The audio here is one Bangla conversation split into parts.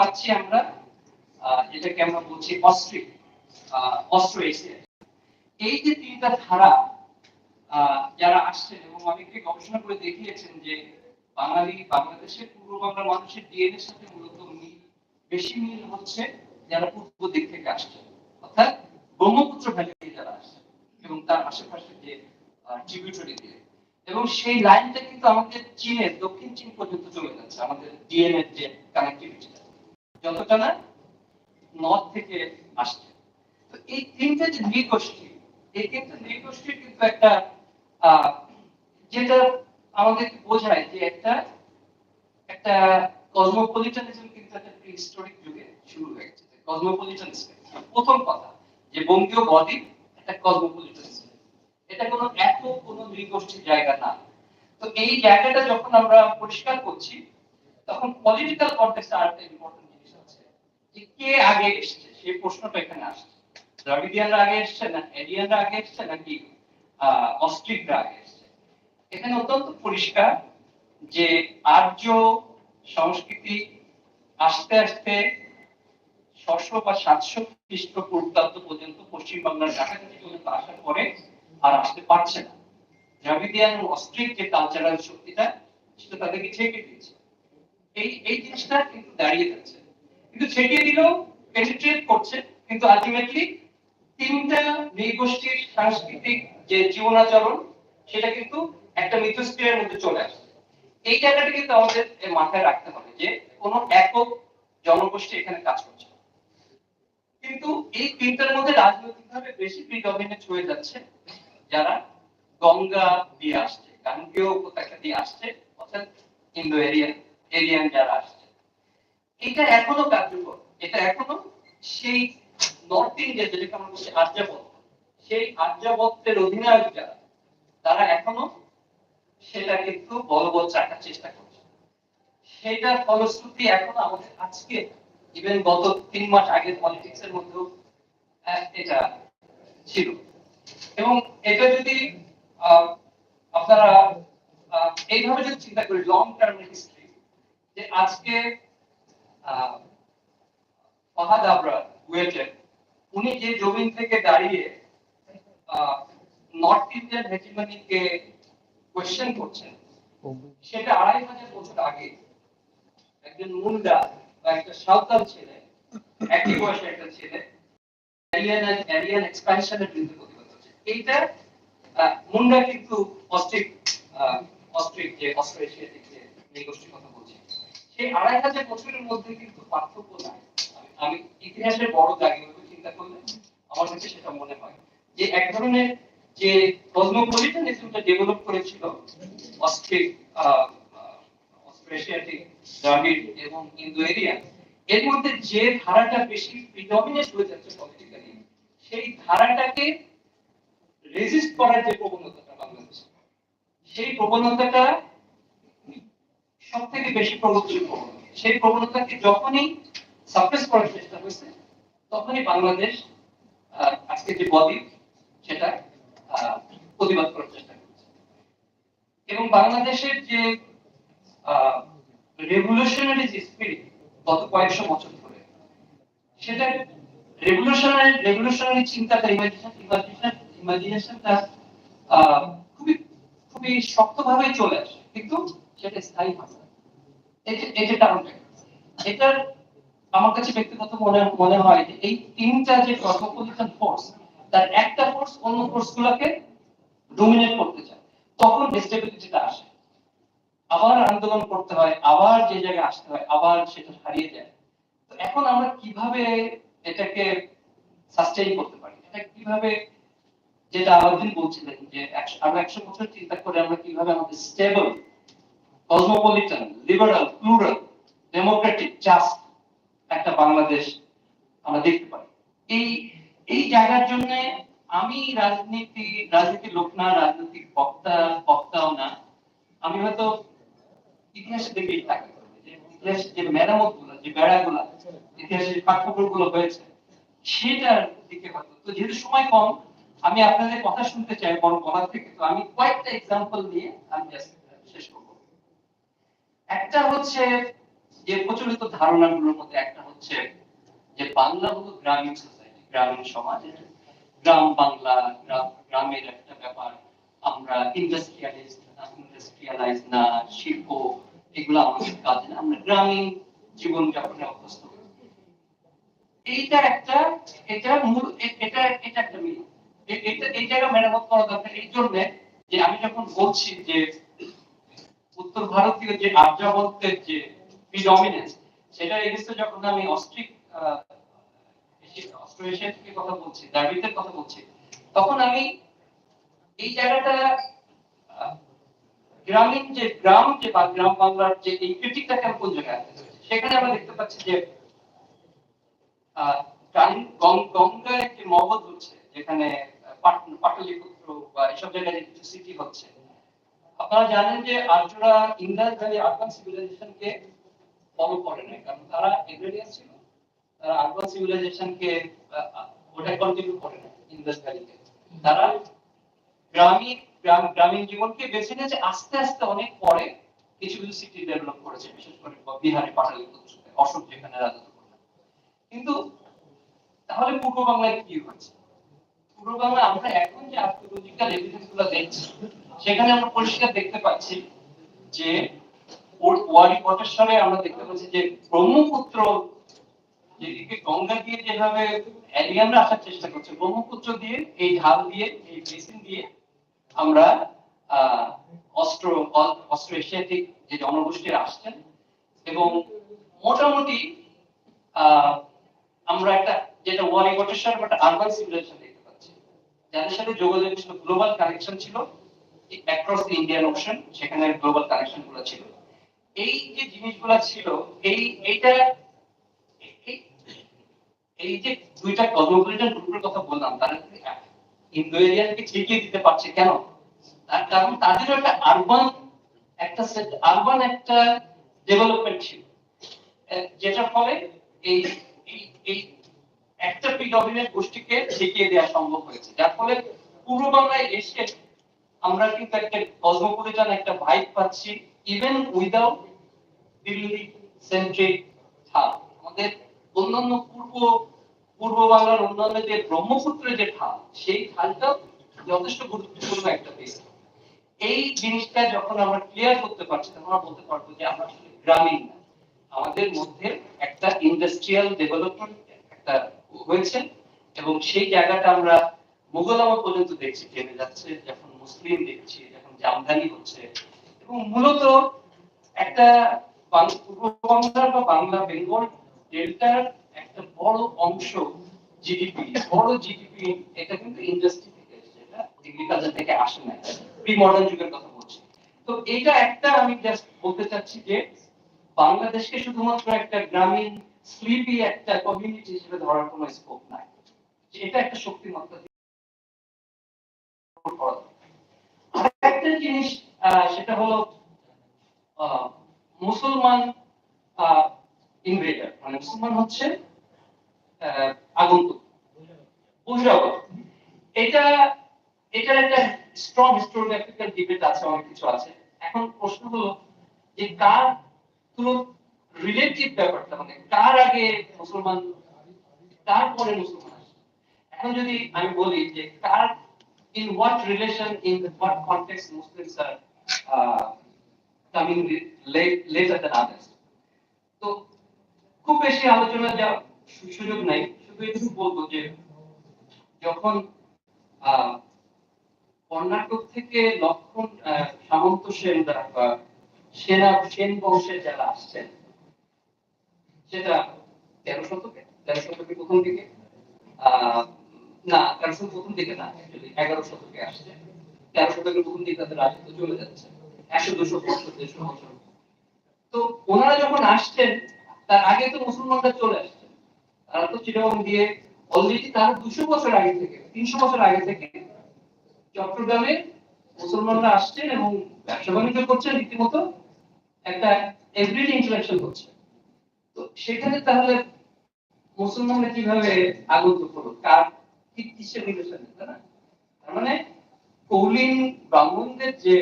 পাচ্ছি আমরা যেটাকে আমরা বলছি অস্ট্রিক অস্ট্রো এশিয়া এই যে তিনটা ধারা যারা আসছেন এবং অনেকে গবেষণা করে দেখিয়েছেন যে বাঙালি, বাংলাদেশের পূর্ব বাংলার মানুষের ডিএনএ সাথে মূলত মিল, বেশি মিল হচ্ছে যারা পূর্ব দিক থেকে আসছে অর্থাৎ ব্রহ্মপুত্র ভ্যালি দিয়ে যারা আসছে এবং তার আশেপাশে যে ট্রিবিউটারি দিয়ে। এবং সেই লাইনটা কিন্তু আমাদের চীনের, দক্ষিণ চীন পর্যন্ত চলে যাচ্ছে, আমাদের ডিএনএ যে কানেক্টিভিটিটা যতটা না নর্থ থেকে আসছে। তো এই তিনটা যে নৃগোষ্ঠী, এই তিনটা নৃগোষ্ঠীর কিন্তু একটা যেটা আমাদের বোঝায় যে একটা একটা কসমোপলিটানিজম কিন্তু একটা প্রিহিস্টোরিক যুগে শুরু হয়ে গেছে। কসমোপলিটানিজম প্রথম কথা, যে বঙ্গীয় বদ্বীপ একটা কসমোপলিটানিজম এটা কোনো একক, কোনো নৃগোষ্ঠীর জায়গা না। তো এই জায়গাটা যখন আমরা পরিষ্কার করছি, তখন পলিটিক্যাল কন্টেক্সট আর ইম্পর্টেন্ট জিনিস আছে যে কে আগে এসেছে? সেই প্রশ্নটা এখানে আসছে। দ্রাবিডিয়ানরা আগে এসছে না আগে এসছে নাকি অস্ট্রিকরা আগে এসছে? এখানে অত্যন্ত পরিষ্কার যে আর্য সংস্কৃতি আস্তে আস্তে ছশো বা সাতশো পর্যন্ত পশ্চিম বাংলার কাছাকাছি পর্যন্ত আসার পরে আর আসতে পারছে না। দ্রাবিডিয়ান অস্ট্রিক যে কালচারাল শক্তিটা, সেটা তাদেরকে ছেঁকে দিয়েছে। এই এই জিনিসটা কিন্তু দাঁড়িয়ে যাচ্ছে। কিন্তু ছেঁকে দিলেও পেনিট্রেট করছে, কিন্তু আলটিমেটলি তিনটা নৃগোষ্ঠীর সাংস্কৃতিক যে জীবনাচরণ, সেটা কিন্তু একটা মিথস্ক্রিয়ার মধ্যে চলে আসছে এই জায়গাটা কিন্তু আমাদের মাথায় রাখতে হবে যে কোনো একক জনগোষ্ঠী এখানে কাজ করছে। কিন্তু এই তিনটার মধ্যে রাজনৈতিকভাবে বেশি প্রিডমিনেট হয়ে যাচ্ছে যারা গঙ্গা দিয়ে আসছে, গাঙ্গেয় উপত্যকা দিয়ে আসছে, অর্থাৎ ইন্দো এরিয়ান এরিয়ান যারা আসছে এটা এখনও কার্যকর। এটা এখনও সেই নর্থ ইন্ডিয়া যেটাকে আমরা বলছি আর্যাবত সেই আর্যাবতের অধিনায়ক যারা তারা এখনও সেটা কিন্তু বলবৎ রাখার চেষ্টা করছে। সেটার ফলশ্রুতি এখন আমাদের আজকে ইভেন গত তিন মাস আগের পলিটিক্স এর মধ্যেও এটা ছিল। এবং এটা যদি আপনারা এইভাবে যদি চিন্তা করি লং টার্ম হিস্ট্রি যে আজকে ফাহাদ আবরার উনি যে জমিন থেকে দাঁড়িয়ে নর্থ ইন্ডিয়ান কোয়েশ্চেন করছেন, সেটা আড়াই হাজার বছর আগে একজন মুন্ডা বা একটা সাঁওতাল ছেলে, একই বয়সে একটা ছেলে এরিয়ান এক্সপ্যানশনের বিরুদ্ধে প্রতিবাদ করছে। এইটা মুন্ডা কিন্তু অস্ট্রিক অস্ট্রিক যে অস্ট্রেশিয়াটিক যে এই গোষ্ঠীর কথা সেই আড়াই হাজার বছরের মধ্যে কিন্তু পার্থক্য নাই। আমি- ইতিহাসের বড় দাগি চিন্তা করলে আমার কাছে সেটা মনে হয়। যে এক ধরনের যে কসমোপলিটানিজমটা ডেভেলপ করেছিল এবং ইন্দো এরিয়া এর মধ্যে যে ধারাটা বেশি প্রিডমিনেট হয়ে যাচ্ছে পলিটিক্যালি সেই ধারাটাকে রেজিস্ট করার যে প্রবণতাটা সেই প্রবণতাটা সব থেকে বেশি প্রবণতা সেই প্রবণতাকে যখনই সাপ্রেস করার চেষ্টা হয়েছে তখনই বাংলাদেশ আজকে যে বদ্বীপ সেটা প্রতিবাদ করার চেষ্টা করছে। এবং বাংলাদেশের যে রেভলিউশনারি যে স্পিরিট গত কয়েকশো বছর ধরে, সেটা রেভলিউশনারি রেভলিউশনারি চিন্তাটা ইমাজিনেশন ইমাজিনেশন ইমাজিনেশনটা খুবই খুবই শক্তভাবে চলে আসে। কিন্তু সেটা স্থায়ী হয় এটা আমার কাছে ব্যক্তিগত মনে মনে হয় যে এই তিনটা যে কসমোপলিটান ফোর্স তার একটা ফোর্স অন্য ফোর্স গুলোকে ডোমিনেট করতে চায়। তখন ডিস্টেবিলিটিটা আসে। আবার আন্দোলন করতে হয়, আবার যে জায়গায় আসতে হয়, আবার সেটা হারিয়ে যায়। তো এখন আমরা কীভাবে এটাকে সাস্টেইন করতে পারি? এটা কীভাবে, যেটা আলাদিন বলছিলেন যে আমরা একশো বছর চিন্তা করে আমরা কীভাবে আমাদের stable cosmopolitan liberal plural democratic just একটা বাংলাদেশ আমরা দেখতে পাই। এই এই জায়গার জন্য আমি রাজনীতি রাজনীতির লোক না, রাজনৈতিক বক্তা, বক্তাও না। আমি হয়তো ইতিহাসের দিকেই থাকি। যে ইতিহাসের যে মেরামতগুলো যে বেড়া গুলা ইতিহাসের ফাঁকফোকরগুলো হয়েছে, সেটার দিকে হয়তো তো যেহেতু সময় কম, আমি আপনাদের কথা শুনতে চাই বড় বলার থেকে, তো আমি কয়েকটা এক্সাম্পল দিয়ে আমি করব একটা হচ্ছে যে প্রচলিত ধারণাগুলোর মধ্যে একটা হচ্ছে যে বাংলা হলো গ্রামীণ সোসাইটি গ্রামীণ সমাজ। গ্রাম বাংলা গ্রামের একটা ব্যাপার। আমরা ইন্ডাস্ট্রিয়ালাইজ ইন্ডাস্ট্রিয়ালাইজ না, শিল্প, এগুলো আমাদের কাজ না। আমরা গ্রামীণ জীবন যাপনে অভ্যস্ত। এইটা একটা, এটা মূল এটা এটা একটা মিল। এই জায়গা মেরামত করা দরকার। এই জন্য যে আমি যখন বলছি যে উত্তর ভারতীয় যে আর্যাবর্তের যে প্রিডমিনেন্স সেটা এগেছে যখন আমি অস্ট্রিক অস্ট্রো থেকে কথা বলছি দ্রাবিড়ের কথা বলছি, তখন আমি এই জায়গাটা গ্রামীণ যে গ্রাম যে বা গ্রাম বাংলার যে এই ক্রিটিকটা কেমন কোন জায়গায় আছে সেখানে আমরা দেখতে পাচ্ছি যে গঙ্গায় একটি মগধ হচ্ছে, যেখানে, পাট- পাটলিপুত্র বা এসব জায়গায় কিছু সিটি হচ্ছে। আপনারা জানেন যে আর্যরা ইন্দাস ভ্যালি আরবান সিভিলাইজেশনকে ফলো করে নাই, কারণ তারা এগ্রেরিয়ান ছিল। তারা আরবান সিভিলাইজেশনকে ওটা কন্টিনিউ করে না ইন্দাস ভ্যালিতে তারা গ্রামীণ গ্রাম, গ্রামীণ জীবনকে বেছে নিয়েছে, আস্তে আস্তে অনেক পরে কিছু কিছু সিটি ডেভেলপ করেছে, বিশেষ করে বিহারে পাটালিপুত্র অশোক যেখানে রাজত্ব করলেন কিন্তু তাহলে পূর্ব বাংলায় কি হয়েছে? পূর্ব বাংলা আমরা এখন যে আর্কিওলজিক্যাল এভিডেন্সগুলো দেখছি সেখানে আমরা পরিষ্কার দেখতে পাচ্ছি যে ওয়ারি পটেশ্বরে আমরা দেখতে পাচ্ছি যে ব্রহ্মপুত্র, যেদিকে গঙ্গা দিয়ে যেভাবে অ্যালিয়ানরা আসার চেষ্টা করছে, ব্রহ্মপুত্র দিয়ে, এই ঢাল দিয়ে, এই বেসিন দিয়ে আমরা এশিয়াটিক যে জনগোষ্ঠীর আসছেন এবং মোটামুটি আমরা একটা যেটা ওয়ারি পটেশ্বর একটা আরবান সিভিলাইজেশন দেখতে পাচ্ছি। যাদের সাথে যোগাযোগ ছিল গ্লোবাল কানেকশন ছিল অ্যাক্রস দ্য ইন্ডিয়ান ওশন সেখানে গ্লোবাল কানেকশনগুলো ছিল। এই যে জিনিসগুলো ছিল, এই, এইটা, এই- যে দুইটা কসমোপলিটন গ্রুপের কথা বললাম, তারা ইন্দো এরিয়ানকে ঠিকই দিতে পারছে কেন? তার কারণ তাদেরও একটা আরবান একটা আরবান একটা ডেভেলপমেন্ট ছিল। যেটার ফলে এই এই একটা প্রিডমিনেন্ট গোষ্ঠীকে ঠেকিয়ে দেওয়া সম্ভব হয়েছে। যার ফলে পূর্ব বাংলায় এসে আমরা কিন্তু একটা কসমোপলিটন একটা ভাইব পাচ্ছি ইভেন উইদাউট দিল্লি সেন্ট্রিক ঠাল আমাদের অন্যান্য পূর্ব পূর্ব বাংলার অন্যান্য যে ব্রহ্মপুত্রের যে ঠাল সেই ঠালটাও যথেষ্ট গুরুত্বপূর্ণ একটা পিস এই জিনিসটা যখন আমরা ক্লিয়ার করতে পারছি, তখন আমরা বলতে পারব যে আমরা আসলে গ্রামীণ না। আমাদের মধ্যে একটা ইন্ডাস্ট্রিয়াল ডেভেলপমেন্ট একটা হয়েছে, এবং সেই জায়গাটা আমরা মুঘল আমল পর্যন্ত দেখছি টেনে যাচ্ছে, যখন মুসলিম দেখছি, যখন জামদানি হচ্ছে। এবং মূলত একটা পূর্ব বা বাংলা বেঙ্গল ডেল্টার একটা বড় অংশ জিডিপি বড় জিডিপি এটা কিন্তু ইন্ডাস্ট্রি থেকে এটা এগ্রিকালচার থেকে আসে না প্রি মডার্ন যুগের কথা বলছি। তো এটা একটা আমি জাস্ট বলতে চাচ্ছি যে, বাংলাদেশকে শুধুমাত্র একটা গ্রামীণ স্লিপি একটা কমিউনিটি হিসেবে ধরার কোনো স্কোপ নাই। এটা একটা শক্তিমত্তা আরেকটা জিনিস সেটা হলো মুসলমান ইনভেডার মানে মুসলমান হচ্ছে আগন্তুক বহিরাগত এটা, এটার একটা স্ট্রং হিস্টোরিক্যাল ডিবেট আছে, অনেক কিছু আছে। এখন প্রশ্ন হলো যে কার পুরো রিলেটিভ ব্যাপারটা মানে কার আগে মুসলমান তারপরে মুসলমান এখন যদি আমি বলি যে কার in what relation in what context Muslims are uh, coming late, later than others. তো খুব বেশি আলোচনা যা সুযোগ নাই শুধু এটুকু বলব যে যখন কর্ণাটক থেকে লক্ষণ সামন্ত সেনরা বা সেনা সেন বংশের যারা আসছেন সেটা তেরো শতকে তেরো শতকের প্রথম দিকে আহ, না, তেরো শতকের প্রথম দিকে না এগারো শতকে আসছে। তেরো শতকের প্রথম দিকে তাদের রাজত্ব চলে যাচ্ছে, একশো দুশো বছর দেড়শো বছর তো ওনারা যখন আসছেন, তার আগে তো মুসলমানরা চলে আসছেন তারা তো চিরং দিয়ে অলরেডি তার দুশো বছর আগে থেকে, তিনশো বছর আগে থেকে চট্টগ্রামে মুসলমানরা আসছেন এবং ব্যবসা বাণিজ্য করছেন রীতিমতো, একটা এভরিডে ইন্টারাকশন হচ্ছে তো সেখানে তাহলে মুসলমানরা কীভাবে আগত হলো? কার কি কিসের রিলেশন না? তার মানে কৌলিন ব্রাহ্মণদের যে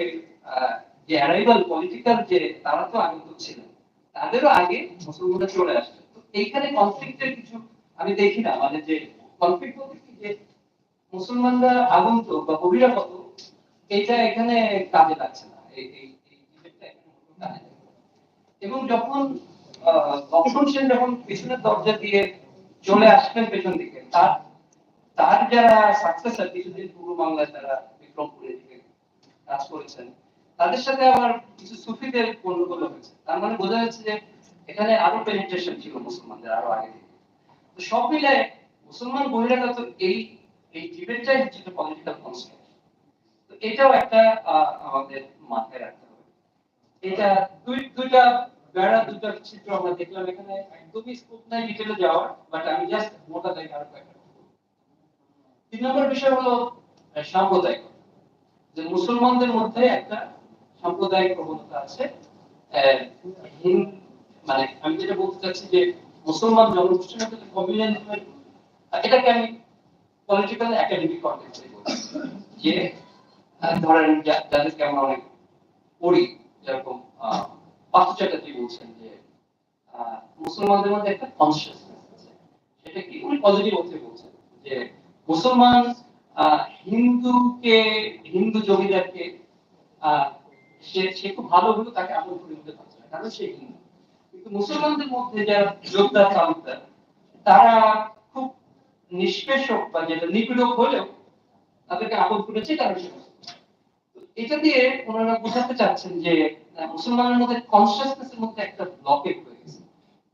যে অ্যারাইভাল পলিটিক্যাল যে, তারা তো আগত ছিলেন তাদেরও আগে মুসলমানরা চলে তো এইখানে কনফ্লিক্টের কিছু আমি দেখি না। মানে যে কনফ্লিক্ট বলতে কি? যে মুসলমানরা বা এই এই বিষয়টা এখানে কাজে লাগছে। না। এবং যখন লক্ষণ সেন যখন পিছনের দরজা দিয়ে চলে আসবেন পেছন দিকে, তার তার যারা সাকসেসার কিছুদিন পূর্ব বাংলায় তারা বিক্রমপুরে দিকে কাজ করেছেন, তাদের সাথে আবার কিছু সুফিদের গন্ডগোল হয়েছে। তার মানে বোঝা যাচ্ছে যে এখানে আরও পেনিট্রেশন ছিল মুসলমানদের আরও আগে থেকে। তো সব মিলে মুসলমান বহিরাগত এই এই ডিবেটটাই হচ্ছে একটা পলিটিক্যাল কনসেপ্ট তো এটাও একটা আমাদের মাথায় রাখতে হবে। এটা দুই, দুইটা বেড়া, দুইটা চিত্র আমরা দেখলাম এখানে। একদমই স্কোপ নাই ডিটেলে যাওয়ার বাট আমি জাস্ট মোটা দায় আরও কয়েকটা। তিন নম্বর বিষয় হলো সাম্প্রদায়িক। যে মুসলমানদের মধ্যে একটা সাম্প্রদায়িক প্রবণতা আছে মানে আমি যেটা বলতে চাচ্ছি যে মুসলমান জনগোষ্ঠীর মধ্যে এটাকে আমি পলিটিক্যাল একাডেমিক বলছি। যে ধরেন যাদেরকে আমরা অনেক পড়ি যেরকম পার্থ বলছেন যে মুসলমানদের মধ্যে একটা কনসিয়াসনেস আছে। সেটা কি? উনি পজিটিভ অর্থে বলছেন যে মুসলমান হিন্দুকে, হিন্দু জমিদারকে সে সে খুব ভালো হলেও তাকে আপন করে নিতে পারছে না, কারণ সে হিন্দু। কিন্তু মুসলমানদের মধ্যে যারা যোদ্ধা তালুকদার তারা খুব নিষ্পেষক বা যেটা নিপীড়ক হলেও তাদেরকে আপন করেছে কারণ সে এটা দিয়ে ওনারা বোঝাতে চাচ্ছেন যে মুসলমানের মধ্যে কনসিয়াসনেস এর মধ্যে একটা ব্লকেজ হয়ে গেছে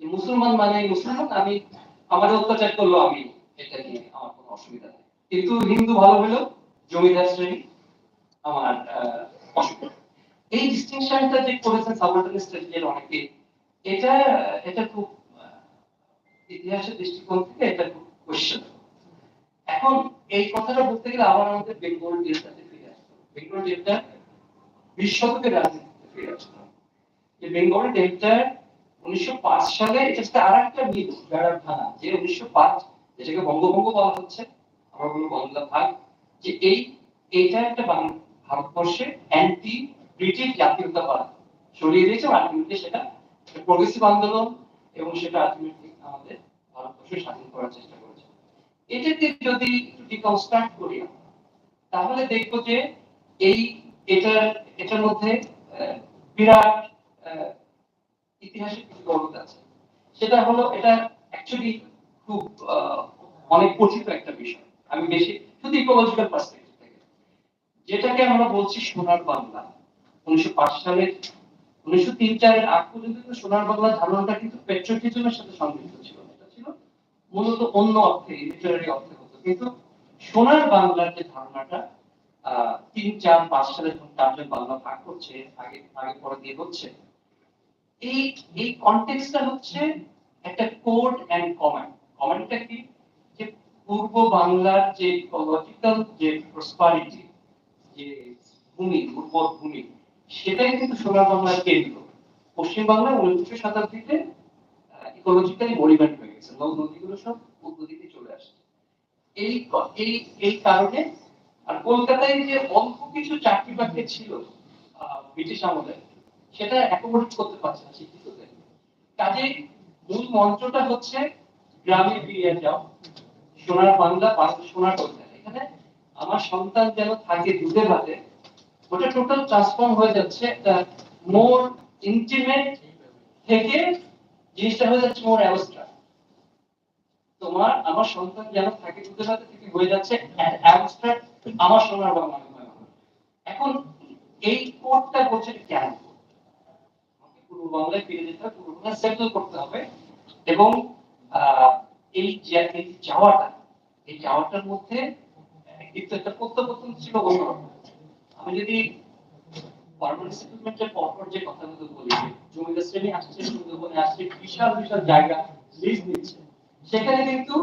মুসলমান মানে মুসলমান, আমি, আমার অত্যাচার করল আমি। এটা নিয়ে আমার কোনো অসুবিধা নেই। কিন্তু হিন্দু ভালো হলো, জমিদার শ্রেণি, আমার এই ডিস্টিংশনটা যে করেছেন সাবঅর্ডিনেট স্ট্র্যাটেজির অনেকে, এটা এটা খুব ইতিহাসের দৃষ্টিকোণ থেকে এটা খুব কোশ্চেন এখন এই কথাটা বলতে গেলে আবার আমাদের বেঙ্গল ডেল্টাতে ফিরে আসতে বেঙ্গল ডেল্টা বিশ শতকের রাজনীতিতে ফিরে আসতে যে বেঙ্গল ডেল্টা উনিশশো পাঁচ সালে এটা আর একটা মিথ থানা যে উনিশশো পাঁচ যেটাকে বঙ্গভঙ্গ বলা হচ্ছে আমরা বলব বাংলা ভাগ যে এই এইটা একটা ভারতবর্ষে অ্যান্টি ব্রিটিশ জাতীয়তাবাদ সরিয়ে দিয়েছে আলটিমেটলি সেটা প্রগ্রেসিভ আন্দোলন এবং সেটা আলটিমেটলি আমাদের ভারতবর্ষ স্বাধীন করার চেষ্টা করেছে। এটাকে যদি ডিকনস্ট্রাক্ট করি, তাহলে দেখব যে এই, এটার এটার মধ্যে বিরাট ইতিহাসের কিছু গল্প আছে। সেটা হলো, এটা অ্যাকচুয়ালি খুব অনেক পরিচিত একটা বিষয়। আমি বেশি শুধু ইকোলজিক্যাল পার্সপেক্টিভ থেকে। যেটাকে আমরা বলছি সোনার বাংলা। উনিশশো পাঁচ সালের, উনিশশো তিন চারের আগ পর্যন্ত সোনার বাংলা ধারণাটা কিন্তু পেট্রোটিজমের সাথে সংযুক্ত ছিল এটা ছিল মূলত অন্য অর্থে লিটারারি অর্থে হতো। কিন্তু সোনার বাংলার যে ধারণাটা তিন, চার, পাঁচ সালে যখন টার্জেন বাংলা ভাগ করছে আগে আগে পরে দিয়ে হচ্ছে, এই এই কনটেক্সটটা হচ্ছে একটা কোড এন্ড কমান্ড কমান্ডটা কি? যে পূর্ব বাংলার যে ইকোলজিক্যাল যে প্রসপারিটি যে ভূমি, উর্বর ভূমি, সেটাই কিন্তু সোনার বাংলার কেন্দ্র। পশ্চিম বাংলা উনবিংশ শতাব্দীতে ইকোলজিক্যালি মরিমেন্ট হয়ে গেছে। নদ নদীগুলো সব পূর্ব দিকে চলে আসছে। এই এই এই কারণে আর কলকাতায় যে অল্প কিছু চাকরি বাকরি ছিল ব্রিটিশ আমলে, সেটা অ্যাকোমোডেট করতে পারছে না, শিক্ষিতদের। কাজে মূল মন্ত্রটা হচ্ছে গ্রামে ফিরিয়ে যাও। সোনার বাংলা সোনার কলকাতা এখানে আমার সন্তান যেন থাকে দুধে ভাতে, ওটা টোটাল ট্রান্সফর্ম হয়ে যাচ্ছে একটা মোর ইন্টিমেট থেকে জিনিসটা হয়ে যাচ্ছে মোর অ্যাবস্ট্রাক্ট তোমার, আমার সন্তান যেন থাকে দুধে ভাতে থেকে হয়ে যাচ্ছে অ্যাবস্ট্রাক্ট আমার সোনার বাংলা। এখন এই কোডটা বলছে কেন? পূর্ব বাংলায় ফিরে যেতে হবে পূর্ব বাংলায় সেটেল করতে হবে এবং এই এই মধ্যে কিন্তু একটা প্রত্যাবর্তন ছিল আমি যদি পার্মানেন্ট পরপর যে কথাগুলো বলি জমিদার শ্রেণি আসছে, সুন্দরবনে আসছে, বিশাল বিশাল জায়গা লিজ নিচ্ছে সেখানে কিন্তু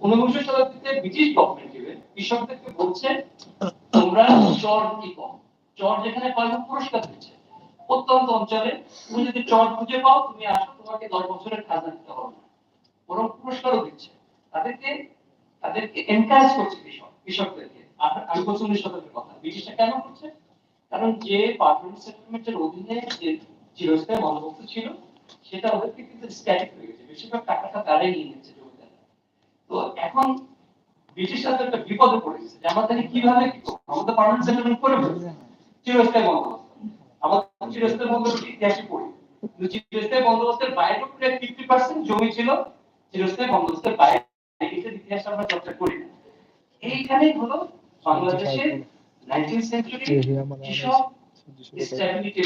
ঊনবিংশ শতাব্দীতে ব্রিটিশ গভর্নমেন্ট কৃষকদেরকে বলছে, তোমরা চর কি কম চর যেখানে পাই পুরস্কার দিচ্ছে। প্রত্যন্ত অঞ্চলে, তুমি যদি চর খুঁজে পাও, তুমি আসো, তোমাকে দশ বছরের খাজনা দিতে হবে। বরং পুরস্কারও দিচ্ছে। তাদেরকে তাদেরকে এনকারেজ করছে কৃষক, কৃষকদেরকে। আমি বলছি উনিশ কথা। ব্রিটিশরা কেন করছে? কারণ যে পার্মানেন্ট সেটেলমেন্টের অধীনে যে চিরস্থায়ী বন্দোবস্ত ছিল, সেটা ওদেরকে কিন্তু স্ট্যাটিক হয়ে গেছে। বেশিরভাগ টাকাটা তারাই নিয়ে নিচ্ছে জমিদাররা। তো এখন ব্রিটিশরা তো একটা বিপদে পড়ে গেছে যে আমাদের কীভাবে কি করব? আমাদের পার্মানেন্ট সেটেলমেন্ট করে ফেলছে চিরস্থায়ী বন্দোবস্ত। আমাদের চিরস্থায়ী বন্দোবস্ত ইতিহাসে পড়ি। কিন্তু চিরস্থায়ী বন্দোবস্তের বাইরে প্রায় ফিফটি পার্সেন্ট জমি ছিল। চিরস্থায়ী বন্দোবস্তের বাইরে এটার ইতিহাস আমরা চর্চা করি না। এইখানেই হলো বাংলাদেশের নাইনটিন সেঞ্চুরি কৃষক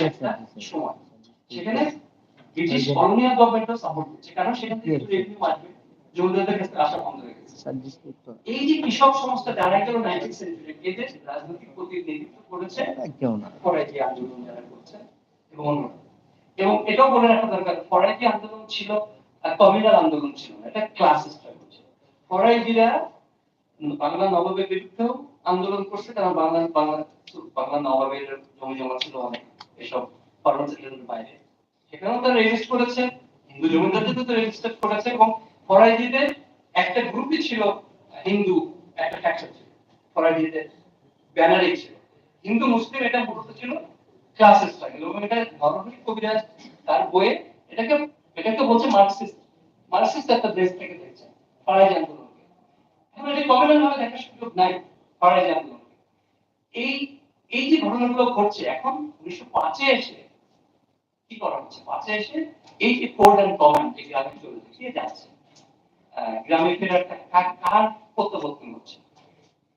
একটা সময়। সেখানে ব্রিটিশ কলোনিয়াল গভর্নমেন্টও সাপোর্ট করছে। কারণ সেখান রেভিনিউ আসবে জমিদারদের কাছে আসা বন্ধ হয়ে গেছে। এই যে কৃষক সংস্থা যারা গেল নাইনটিন সেঞ্চুরি এদের রাজনৈতিক প্রতিনিধিত্ব করেছে ফরাজি আন্দোলন যারা করছেন এবং। এবং এটাও বলে রাখা দরকার ফরাজি আন্দোলন ছিল কমিউনাল আন্দোলন ছিল না, এটা ক্লাস স্ট্রাগল ছিল। ফরাজিরা বাংলা নবাবের বিরুদ্ধেও আন্দোলন করছে কারণ বাংলা বাংলা বাংলা নবাবের জমি জমা ছিল অনেক এসব পার্লামেন্ট বাইরে। সেখানেও তারা রেজিস্ট করেছে হিন্দু জমিদারদের তো রেজিস্টার করেছে এবং ফরাজিদের একটা গ্রুপই ছিল হিন্দু একটা ফ্যাকশন ছিল ফরাজিদের ব্যানারেই ছিল। হিন্দু মুসলিম এটা মূলত ছিল ক্লাস স্ট্রাগল এবং এটা নরহরি কবিরাজ তার বইয়ে এটাকে এটাকে বলছে মার্কসিস্ট মার্কসিস্ট একটা দেশ থেকে দেখছে ফরাজি আন্দোলনকে। এখন এটা ভাবে দেখার সুযোগ নাই ফরাজি আন্দোলনকে। এই এই যে ঘটনাগুলো ঘটছে, এখন উনিশশো পাঁচে এসে কি করা হচ্ছে? পাঁচে এসে এই যে কোড অ্যান্ড কমান্ড যে গ্রামে চলে কে যাচ্ছে। গ্রামে ফেরার কার প্রত্যাবর্তন হচ্ছে?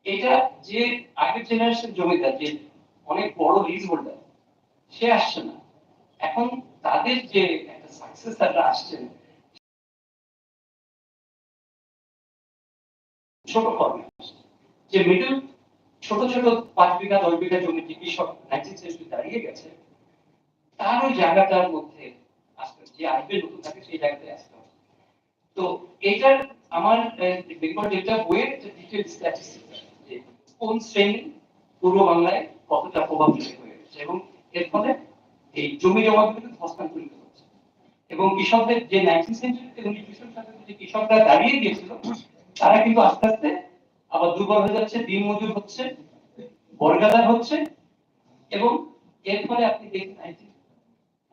এটা যে আগের জেনারেশন জমিদার, যে অনেক বড় লিজ হোল্ডার সে আসছে না। এখন তাদের যে ছোট যে মিডল ছোট ছোট পাঁচ বিঘা, দশ বিঘা জমি যে কৃষক দাঁড়িয়ে গেছে? তার ওই জায়গাটার মধ্যে আসতে যে আসবে নতুন থাকে সেই জায়গাতে আসতে হবে। তো এইটার আমার বেঙ্গল ডেটা বইয়ের ডিটেল যে কোন শ্রেণি পূর্ব বাংলায় কতটা প্রভাবশালী হয়ে গেছে এবং এর ফলে এই জমি জমাগুলো হস্তান্তরিত এবং কৃষকদের যে নাইনটিন সেঞ্চুরিতে উনিশ বিশ শতাব্দীতে যে কৃষকরা দাঁড়িয়ে গিয়েছিল, তারা কিন্তু আস্তে আস্তে আবার দুর্বল হয়ে যাচ্ছে দিন মজুর হচ্ছে বর্গাদার হচ্ছে এবং এর ফলে আপনি দেখেন নাইনটিন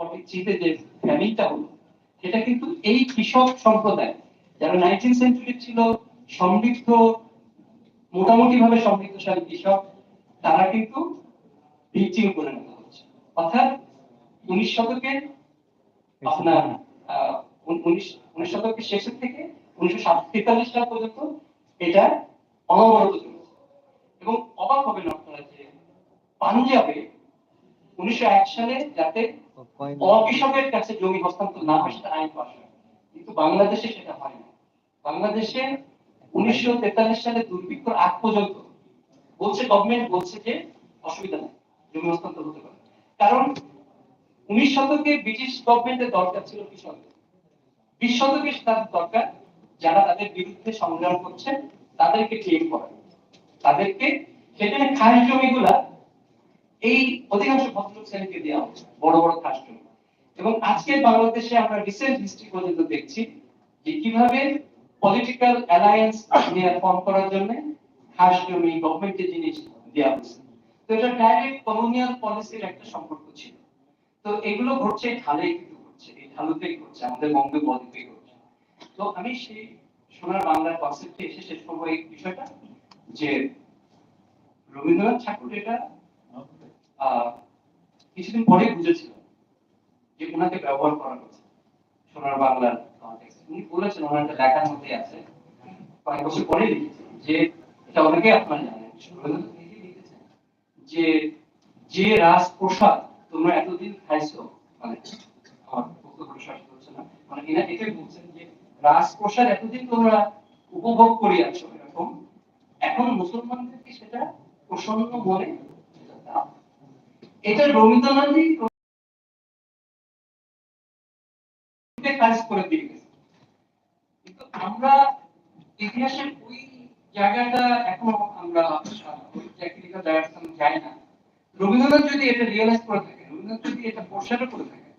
ফর্টি থ্রিতে যে ফ্যামিনটা হলো, সেটা কিন্তু এই কৃষক সম্প্রদায়, যারা নাইনটিন সেঞ্চুরি ছিল, সমৃদ্ধ মোটামুটি ভাবে সমৃদ্ধশালী কৃষক, তারা কিন্তু ভিকটিমে পরিণত হচ্ছে। অর্থাৎ উনিশ শতকে আপনার উনিশ শতকের শেষের থেকে উনিশশো সাল পর্যন্ত এটা অনবরত চলেছে। এবং অবাক আপনারা যে পাঞ্জাবে উনিশশো এক সালে যাতে অকৃষকের কাছে জমি হস্তান্তর না হয়, সেটা আইন পাশ হয়। কিন্তু বাংলাদেশে সেটা হয় না। বাংলাদেশে উনিশশো তেতাল্লিশ সালে দুর্ভিক্ষর আগ পর্যন্ত বলছে গভর্নমেন্ট বলছে যে অসুবিধা নেই, জমি হস্তান্তর হতে পারে। কারণ উনিশ শতকে ব্রিটিশ গভর্নমেন্টের দরকার ছিল কৃষকদের বিশ শতকে তাদের দরকার যারা তাদের বিরুদ্ধে সংগ্রাম করছে, তাদেরকে ক্লেম করা। তাদেরকে সেখানে খাস জমিগুলা এই অধিকাংশ ভদ্রলোক শ্রেণীকে দেওয়া হচ্ছে, বড় বড় খাস জমি। এবং আজকে বাংলাদেশে আমরা রিসেন্ট হিস্ট্রি পর্যন্ত দেখছি যে কীভাবে পলিটিক্যাল অ্যালায়েন্স নিয়ে ফর্ম করার জন্য খাস জমি গভর্নমেন্টের জিনিস দেওয়া হচ্ছে। তো এটা ডাইরেক্ট কলোনিয়াল পলিসির একটা সম্পর্ক ছিল। তো এগুলো ঘটছে ঢালেই কিন্তু ঘটছে, এই ঢালুতেই ঘটছে, আমাদের বঙ্গে বদ্বীপে ঘটছে তো আমি সেই সোনার বাংলার কনসেপ্টে এসে শেষ করব এই বিষয়টা, যে রবীন্দ্রনাথ ঠাকুর এটা কিছুদিন পরে বুঝেছিল যে ওনাকে ব্যবহার করা হচ্ছে সোনার বাংলার। উনি বলেছেন, ওনার একটা লেখার মধ্যে আছে, কয়েক বছর পরে যে এটা অনেকে আপনার জানেন যে যে রাজপ্রসাদ তোমরা এতদিন খাইছো মানে মানে এরা এটাই বলছেন যে রাজপ্রসাদ এতদিন তোমরা উপভোগ করিয়াছো এরকম, এখন সেটা প্রসন্ন মনে এটা রবীন্দ্রনাথই কাজ করে দিয়ে গেছে। কিন্তু আমরা ইতিহাসের ওই জায়গাটা এখনও আমরা, ওই যাই না। রবীন্দ্রনাথ যদি এটা রিয়েলাইজ করে থাকে যদি এটা করে থাকে,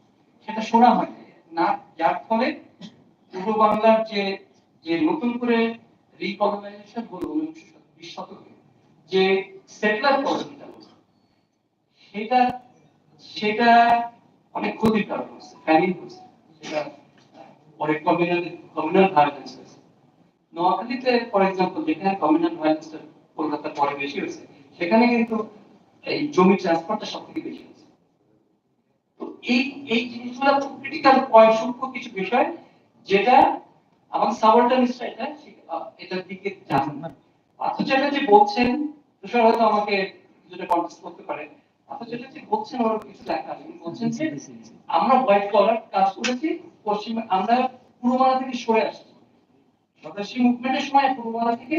সেটা হয় না। যার ফলে পূর্ব বাংলার যে যে নতুন করে রিকগনাইজেশন হলো উনিশশো বিশ শতকে, যে সেটলার সেটা সেটা অনেক ক্ষতির কারণ হচ্ছে ফ্যামিন হচ্ছে সেটা, পরে কমিউনাল কমিউনাল ভায়োলেন্স হয়েছে নোয়াখালীতে ফর এক্সাম্পল যেখানে কমিউনাল ভায়োলেন্সটা কলকাতার পরে বেশি হয়েছে, সেখানে কিন্তু এই জমি ট্রান্সফারটা সব থেকে বেশি হয়েছে এই এই জিনিসগুলো খুব ক্রিটিক্যাল পয়েন্ট সূক্ষ্ম কিছু বিষয়, যেটা আমার সাবঅর্ডিনেটসরা এটা এটার দিকে জানেন না। পার্থ চ্যাটার্জি বলছেন, তুষার হয়তো আমাকে কিছুটা কন্টেস্ট করতে পারে। পার্থ চ্যাটার্জি বলছেন ওর কিছু লেখা আছে। বলছেন যে, আমরা হোয়াইট কলার কাজ করেছি, পশ্চিম, আমরা পূর্ববাংলা থেকে সরে আসছি। স্বদেশী মুভমেন্টের সময় পূর্ববাংলা থেকে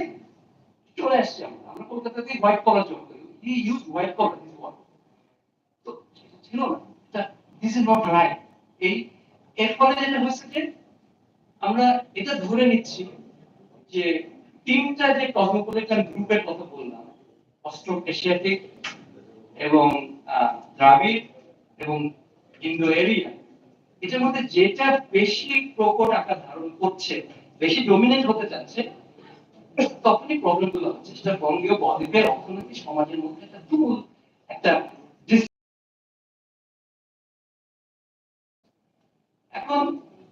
চলে আসছি আমরা। আমরা কলকাতা থেকে white collar he use white collar তো, ছিল না। দিস ইজ নট রাইট এই এর ফলে যেটা হয়েছে যে আমরা এটা ধরে নিচ্ছি যে তিনটা যে কসমোপলিটান গ্রুপের কথা বললাম অস্ট্রো এশিয়াটিক এবং দ্রাবিড় এবং ইন্দো এরিয়া এটার মধ্যে যেটা বেশি প্রকট আকার ধারণ করছে, বেশি ডমিনেট হতে যাচ্ছে, তখনই প্রবলেমগুলো হচ্ছে। সেটা বঙ্গীয় বদ্বীপের অর্থনৈতিক সমাজের মধ্যে একটা তুমুল একটা এখন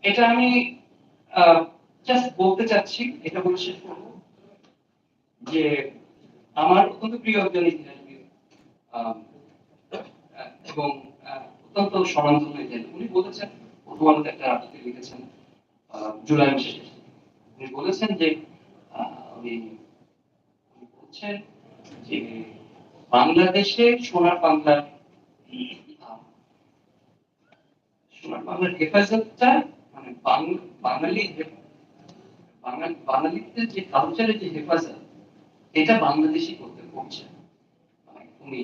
এটা আমি জাস্ট বলতে চাচ্ছি, এটা বলে শেষ করব, যে আমার অত্যন্ত প্রিয় একজন ইতিহাসবিদ এবং অত্যন্ত স্মরণধন্য ইতিহাস উনি বলেছেন প্রথমালোতে একটা আর্টিকেল লিখেছেন জুলাই মাসে শেষে। উনি বলেছেন যে উনি বলছেন যে বাংলাদেশে সোনার বাংলার বাংলার হেফাজতটা মানে বাঙালি বাঙালিদের যে কালচারের যে হেফাজত এটা বাংলাদেশি করতে মানে উনি